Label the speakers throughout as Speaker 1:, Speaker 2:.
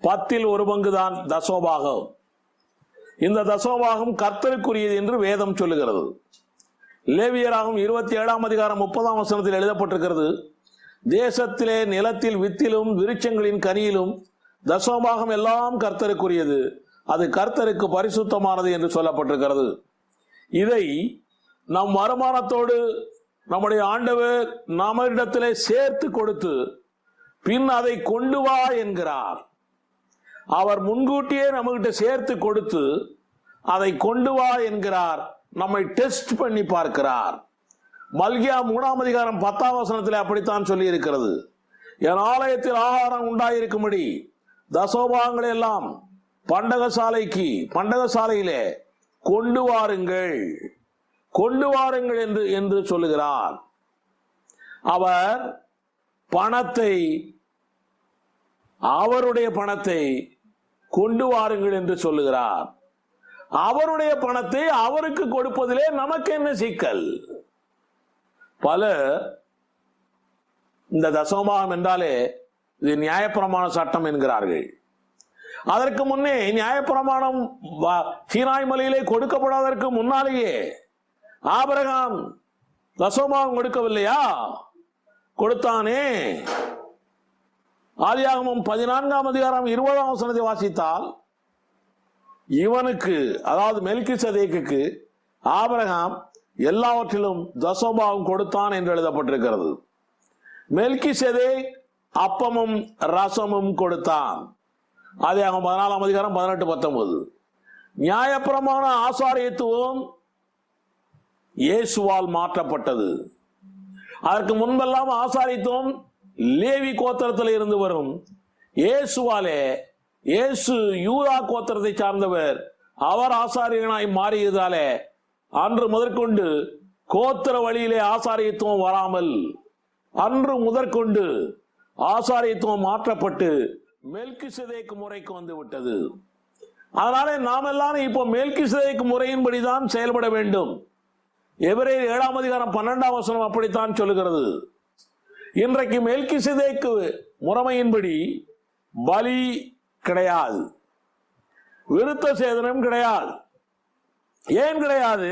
Speaker 1: பத்தில் ஒரு பங்கு தான் தசோபாகம். இந்த தசோபாகம் கர்த்தருக்குரியது என்று வேதம் சொல்லுகிறது. லேவியராகும் இருபத்தி ஏழாம் அதிகாரம் முப்பதாம் வசனத்தில் எழுதப்பட்டிருக்கிறது தேசத்திலே நிலத்தில் வித்திலும் விருட்சங்களின் கனியிலும் தசோபாகம் எல்லாம் கர்த்தருக்குரியது. அது கர்த்தருக்கு பரிசுத்தமானது என்று சொல்லப்பட்டிருக்கிறது. இதை நம் வருமானத்தோடு நம்முடைய ஆண்டவர் நம்மிடத்திலே சேர்த்து கொடுத்து பின் அதை கொண்டு வா என்கிறார். அவர் முன்கூட்டியே நம்மகிட்ட சேர்த்து கொடுத்து அதை கொண்டு வா என்கிறார். நம்மை டெஸ்ட் பண்ணி பார்க்கிறார். மல்கியா மூணாம் அதிகாரம் பத்தாம் வசனத்தில் அப்படித்தான் சொல்லி இருக்கிறது என் ஆலயத்தில் ஆகாரம் உண்டாயிருக்கும்படி தசோபாகங்களை எல்லாம் பண்டகசாலைக்கு பண்டகசாலையிலே கொண்டு வாருங்கள். கொண்டு வாருங்கள் என்று என்று சொல்லுகிறார். அவர் பணத்தை அவருடைய பணத்தை கொண்டு வாருங்கள் என்று சொல்லுகிறார். அவருடைய பணத்தை அவருக்கு கொடுப்பதிலே நமக்கு என்ன சிக்கல்? பல இந்த தசமபாகம் என்றாலே இது நியாயப்பிரமாண சட்டம் என்கிறார்கள். அதற்கு முன்னே நியாயப்பிரமாணம் வ- சீனாய் மலையிலே கொடுக்கப்படாததற்கு முன்னாலேயே ஆபரகாம் தசோபாகம் கொடுக்கவில்லையா? கொடுத்தானே? ஆதியாகமம் பதினான்காம் அதிகாரம் இருபதாம் வசனத்தை வாசித்தால் இவனுக்கு அதாவது மெல்கி சதேக்கு ஆபரகாம் எல்லாவற்றிலும் தசோபாவம் கொடுத்தான் என்று எழுதப்பட்டிருக்கிறது. மெல்கி அப்பமும் ரசமும் கொடுத்தான். ஆதியாகமம் பதினாலாம் அதிகாரம் பதினெட்டு பத்தொன்பது. நியாயப்பிரமான ஆசாரியத்துவம் இயேசுவால் மாற்றப்பட்டது. அதற்கு முன்பெல்லாம் ஆசாரித்துவம் லேவி கோத்திரத்தில் இருந்து வரும் இயேசுவாலே இயேசு யூதா கோத்திரத்தை சார்ந்தவர் அவர் ஆசாரியனாய் மாறியதாலே அன்று முதற்கொண்டு கோத்திர வழியிலே ஆசாரியத்துவம் வராமல் அன்று முதற்கொண்டு ஆசாரியத்துவம் மாற்றப்பட்டு மெல்கி முறைக்கு வந்து விட்டது. அதனாலே நாம் எல்லாரும் இப்போ மெல்கி முறையின்படிதான் செயல்பட வேண்டும். எவரே ஏழாம் அதிகாரம் பன்னெண்டாம் வசனம் அப்படித்தான் சொல்லுகிறது. இன்றைக்கு மேல்கி சிதைக்கு முறைமையின்படி பலி கிடையாது. விருத்த சேதனம் கிடையாது. ஏன் கிடையாது?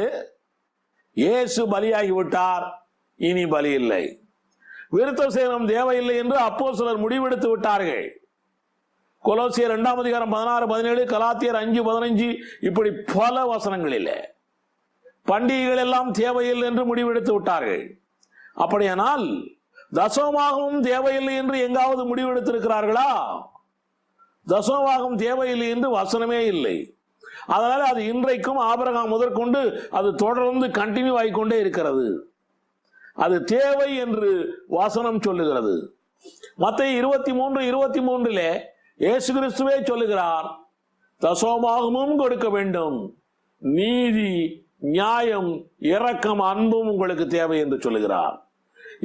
Speaker 1: இயேசு பலியாகிவிட்டார் இனி பலி இல்லை. விருத்த சேதனம் தேவையில்லை என்று அப்போ சிலர் முடிவெடுத்து விட்டார்கள். கொலோசியர் இரண்டாம் அதிகாரம் பதினாறு பதினேழு கலாத்தியர் அஞ்சு பதினஞ்சு இப்படி பல வசனங்களிலே பண்டிகைகள் எல்லாம் தேவையில்லை என்று முடிவெடுத்து விட்டார்கள். அப்படியானால் தசமமாகவும் தேவையில்லை என்று எங்காவது முடிவெடுத்திருக்கிறார்களா? தசமமாகவும் தேவையில்லை என்று வசனமே இல்லை. அதனால் அது இன்றைக்கும் ஆபரகம் முதற்கொண்டு அது தொடர்ந்து கண்டினியூ ஆகிக்கொண்டே இருக்கிறது. அது தேவை என்று வசனம் சொல்லுகிறது. மற்ற இருபத்தி மூன்று இருபத்தி மூன்றிலே இயேசு கிறிஸ்துவே சொல்லுகிறார் தசோமாகமும் கொடுக்க வேண்டும். நீதி நியாயம் இரக்கம் அன்பும் உங்களுக்கு தேவை என்று சொல்லுகிறார்.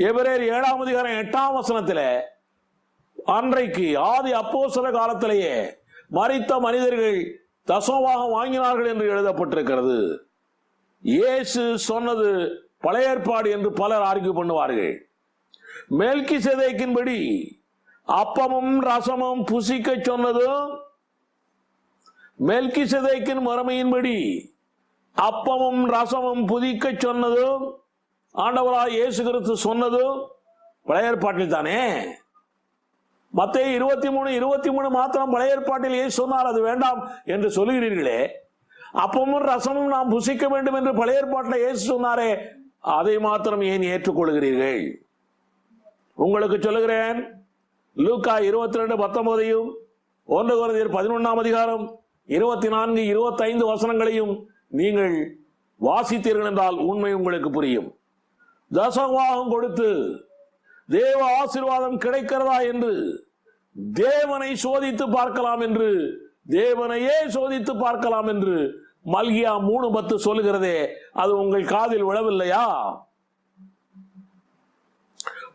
Speaker 1: எவரேர் ஏழாம் அதிகாரம் எட்டாம் வசனத்தில் அன்றைக்கு ஆதி அப்போசர காலத்திலேயே மறித்த மனிதர்கள் தசோவாக வாங்கினார்கள் என்று எழுதப்பட்டிருக்கிறது. இயேசு சொன்னது பழைய ஏற்பாடு என்று பலர் ஆர்கியூ பண்ணுவார்கள். மேல்கி சேதைக்கின்படி அப்பமும் ரசமும் புசிக்க சொன்னதும் மேல்கி சிதைக்கின் மறுமையின்படி அப்பமும் ரசமும் புதிக்க சொன்னதும் ஆண்டவராக இயேசு கிறிஸ்து சொன்னதும் பழைய ஏற்பாட்டில் தானே? மத்திய இருபத்தி மூணு இருபத்தி மூணு மாத்திரம் பழைய ஏற்பாட்டில் ஏன் சொன்னார் அது வேண்டாம் என்று சொல்லுகிறீர்களே. அப்பமும் ரசமும் நாம் புசிக்க வேண்டும் என்று பழைய ஏற்பாட்டில் ஏசு சொன்னாரே அதை மாத்திரம் ஏன் ஏற்றுக்கொள்கிறீர்கள்? உங்களுக்கு சொல்லுகிறேன் லூக்கா இருபத்தி ரெண்டு பத்தொன்பதையும் ஒன்று குறைந்தர் பதினொன்றாம் அதிகாரம் இருபத்தி நான்கு இருபத்தைந்து வசனங்களையும் நீங்கள் வாசித்தீர்கள் என்றால் உண்மை உங்களுக்கு புரியும். தசவாகம் கொடுத்து தேவ ஆசீர்வாதம் கிடைக்கிறதா என்று தேவனை சோதித்து பார்க்கலாம் என்று தேவனையே சோதித்து பார்க்கலாம் என்று மல்கியா மூணு பத்து சொல்லுகிறதே அது உங்கள் காதில் விழவில்லையா?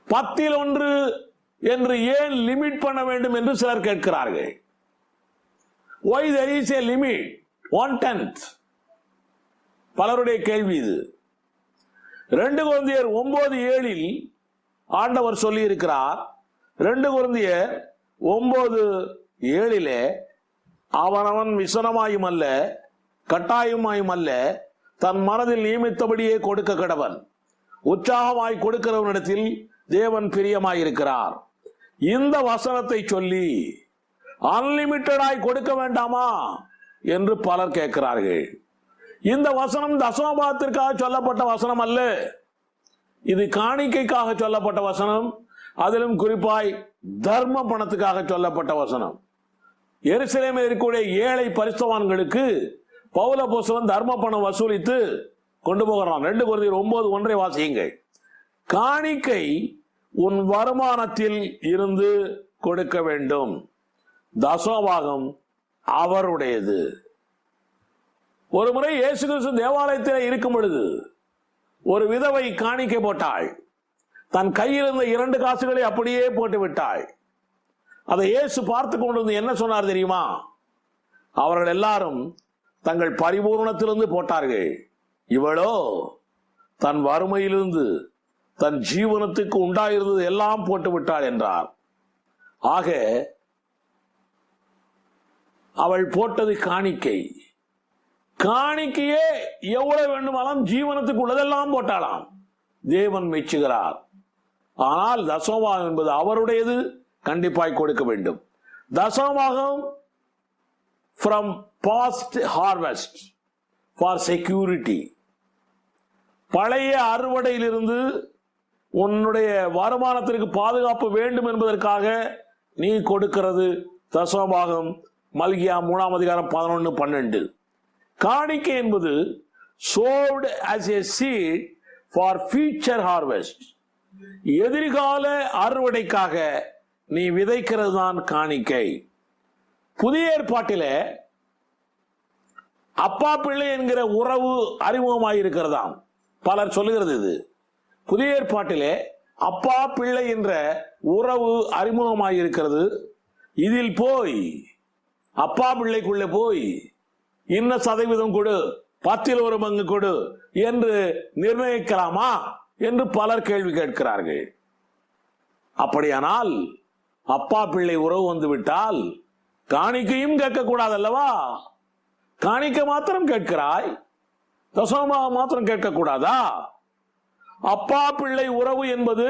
Speaker 1: பத்தில் ஒன்று என்று ஏன் லிமிட் பண்ண வேண்டும் என்று சிலர் கேட்கிறார்கள். Why there is a limit one tenth பலருடைய கேள்வி இது. ரெண்டு குழந்தையர் ஒன்பது ஏழில் ஆண்டவர் சொல்லி இருக்கிறார் ரெண்டு குழந்தையர் ஒன்பது ஏழிலே அவனவன் விசனமாயும் அல்ல கட்டாயமாயும் அல்ல தன் மனதில் நியமித்தபடியே கொடுக்க கடவன். உற்சாகமாய் கொடுக்கிறவனிடத்தில் தேவன் பிரியமாயிருக்கிறார். இந்த வசனத்தை சொல்லி அன்லிமிட்டடாய் கொடுக்க வேண்டாமா? என்று பலர் கேட்கிறார்கள். இந்த வசனம் தசமபாகத்திற்காக சொல்லப்பட்ட வசனம் அல்ல. இது காணிக்கைக்காக சொல்லப்பட்ட வசனம். அதிலும் குறிப்பாய் தர்ம பணத்துக்காக சொல்லப்பட்ட வசனம். எருசலேமில் இருக்கக்கூடிய ஏழை பரிசுத்தவான்களுக்கு பௌல போசவன் தர்ம பணம் வசூலித்து கொண்டு போகிறான். ரெண்டு குருதி ஒன்பது ஒன்றை வாசியுங்க காணிக்கை உன் வருமானத்தில் இருந்து கொடுக்க வேண்டும். தசோபாகம் அவருடையது. ஒரு முறை இயேசு கிறிஸ்து தேவாலயத்தில் இருக்கும் பொழுது ஒரு விதவை காணிக்கை போட்டாள். தன் கையில் இருந்த இரண்டு காசுகளை அப்படியே போட்டு விட்டாள். அதை இயேசு பார்த்து கொண்டு வந்து என்ன சொன்னார் தெரியுமா? அவர்கள் எல்லாரும் தங்கள் பரிபூர்ணத்திலிருந்து போட்டார்கள். இவளோ தன் வறுமையிலிருந்து தன் ஜீவனத்துக்கு உண்டாயிருந்தது எல்லாம் போட்டு விட்டாள் என்றார். ஆக அவள் போட்டது காணிக்கை. காணிக்கையே எவ்வளவு வேண்டுமானாலும் ஜீவனத்துக்கு உள்ளதெல்லாம் போட்டாலாம். தேவன் மெச்சுகிறார் ஆனால் தசமபாகம் என்பது அவருடையது கண்டிப்பாய் கொடுக்க வேண்டும். தசமபாகம் from past harvest for security பழைய அறுவடையிலிருந்து உன்னுடைய வருமானத்திற்கு பாதுகாப்பு வேண்டும் என்பதற்காக நீ கொடுக்கிறது தசமபாகம் மல்கியா மூணாம் அதிகாரம் பதினொன்று பன்னெண்டு. காணிக்கை என்பது sowed as a seed for future harvest எதிர்கால அறுவடைக்காக நீ விதைக்கிறது தான் காணிக்கை. புதிய ஏற்பாட்டில் அப்பா பிள்ளை என்கிற உறவு அறிமுகமாயிருக்கிறதாம். பலர் சொல்லுகிறது இது. புதிய ஏற்பாட்டிலே அப்பா பிள்ளை என்ற உறவு அறிமுகமாயிருக்கிறது. இதில் போய் அப்பா பிள்ளைக்குள்ளே போய் இன்ன சதவீதம் கொடு பத்தில் ஒரு பங்கு கொடு என்று நிர்ணயிக்கலாமா என்று பலர் கேள்வி கேட்கிறார்கள். அப்படியானால் அப்பா பிள்ளை உறவு வந்து விட்டால் காணிக்கையும் கேட்கக்கூடாது அல்லவா? காணிக்க மாத்திரம் கேட்கிறாய் தசோமா மாத்திரம் கேட்கக்கூடாதா? அப்பா பிள்ளை உறவு என்பது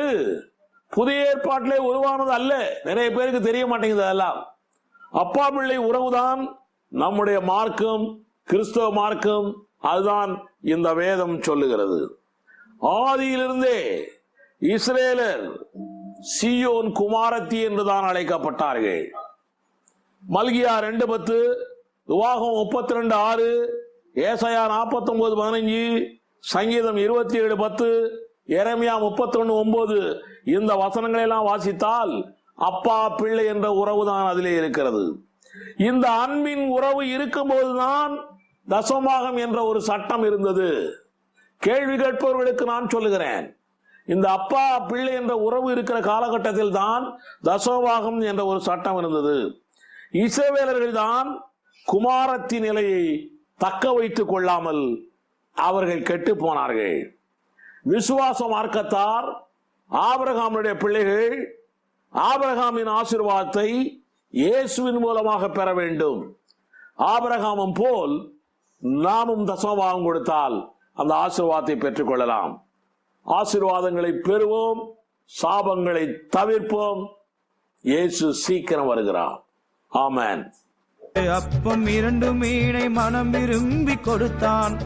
Speaker 1: புதிய ஏற்பாட்டிலே உருவானது அல்ல. நிறைய பேருக்கு தெரிய மாட்டேங்குது அதெல்லாம். அப்பா பிள்ளை உறவுதான் நம்முடைய மார்க்கம் கிறிஸ்தவ மார்க்கம் அதுதான் இந்த வேதம் சொல்லுகிறது. ஆதியிலிருந்தே இஸ்ரேலர் சியோன் குமாரத்தி என்றுதான் அழைக்கப்பட்டார்கள். மல்கியா ரெண்டு பத்து விவாகம் முப்பத்தி ரெண்டு ஆறு ஏசையா நாற்பத்தி ஒன்பது பதினஞ்சு சங்கீதம் இருபத்தி ஏழு பத்து எரமியா முப்பத்தி ஒன்று ஒன்பது இந்த வசனங்களை எல்லாம் வாசித்தால் அப்பா பிள்ளை என்ற உறவு தான் அதிலே இருக்கிறது. இந்த அன்பின் உறவு இருக்கும்போதுதான் தசமாகம் என்ற ஒரு சட்டம் இருந்தது. கேள்வி கேட்பவர்களுக்கு நான் சொல்லுகிறேன் இந்த அப்பா பிள்ளை என்ற உறவு இருக்கிற காலகட்டத்தில் தான் தசோபாகம் என்ற ஒரு சட்டம் இருந்தது. இசைவேலர்கள் தான் குமாரத்தின் நிலையை தக்க வைத்துக் கொள்ளாமல் அவர்கள் கெட்டு போனார்கள். விசுவாச மார்க்கத்தார் ஆபிரகாமுடைய பிள்ளைகள் ஆபிரகாமின் ஆசிர்வாதத்தை இயேசுவின் மூலமாக பெற வேண்டும். ஆபிரகாமம் போல் நாமும் தசமபாகம் கொடுத்தால் அந்த ஆசிர்வாதத்தை பெற்றுக்கொள்ளலாம். ஆசீர்வாதங்களை பெறுவோம் சாபங்களை தவிர்ப்போம். இயேசு சீக்கிரம் வருகிறார். ஆமேன்.
Speaker 2: அப்பம் இரண்டு மீனை மனம் விரும்பி கொடுத்தான்.